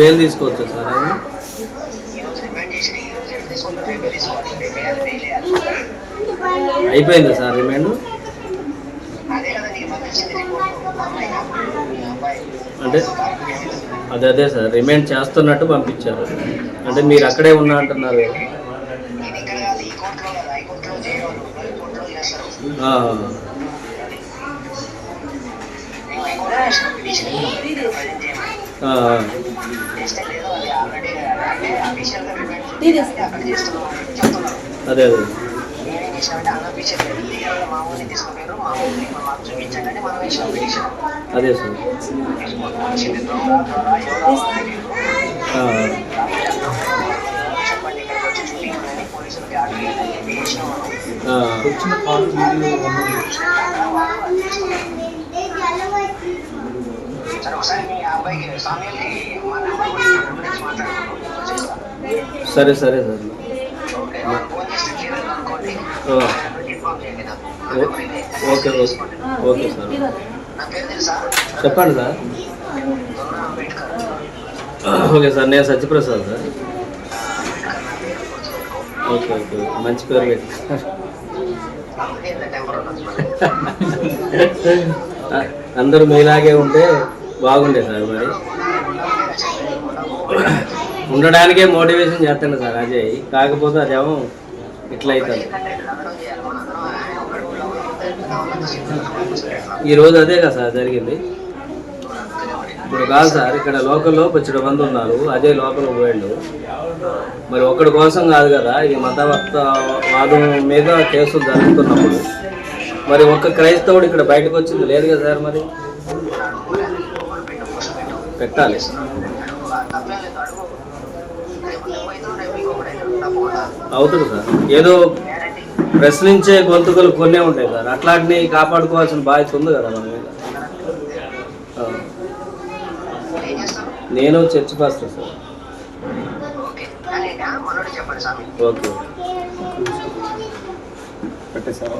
Bail తీసుకోవచ్చు sir అయిపోయిందా sir remand? అంటే అదే అదే సార్ రిమైండ్ చేస్తున్నట్టు పంపించారు. అంటే మీరు అక్కడే ఉన్నా అంటున్నారు. అది అదే. అదే సార్. వచ్చిన సరే సరే sir. Okay okay okay sir. చెప్పండి సార్. Okay sir. నేను సత్యప్రసాద్ సార్. ఓకే ఓకే మంచి పేరు అందరూ మీలాగే ఉంటే బాగుండే సార్ మరి. ఉండడానికే మోటివేషన్ చేస్తాను సార్ అజయ్. కాకపోతే అదేమో ఇట్లా అవుతుంది ఈరోజు అదే కదా సార్ జరిగింది. ఇప్పుడు కాదు సార్ ఇక్కడ లోకల్లో పచ్చడి మంది ఉన్నారు. అదే లోకల్ పోయిండు. మరి ఒక్కడి కోసం కాదు కదా ఇది మతవర్త వాదం మీద కేసులు జరుగుతున్నప్పుడు. మరి ఒక్క క్రైస్తవుడు ఇక్కడ బయటకు వచ్చింది లేదు కదా సార్ మరి? పెట్టాలి అవుతుంది సార్. ఏదో ప్రశ్నించే గొంతుకలు కొన్నే ఉంటాయి సార్. అట్లాంటిని కాపాడుకోవాల్సిన బాధ్యత ఉంది కదా మన మీద. నేను చర్చి పాస్టర్ సార్. ఓకే. పెట్టేశారా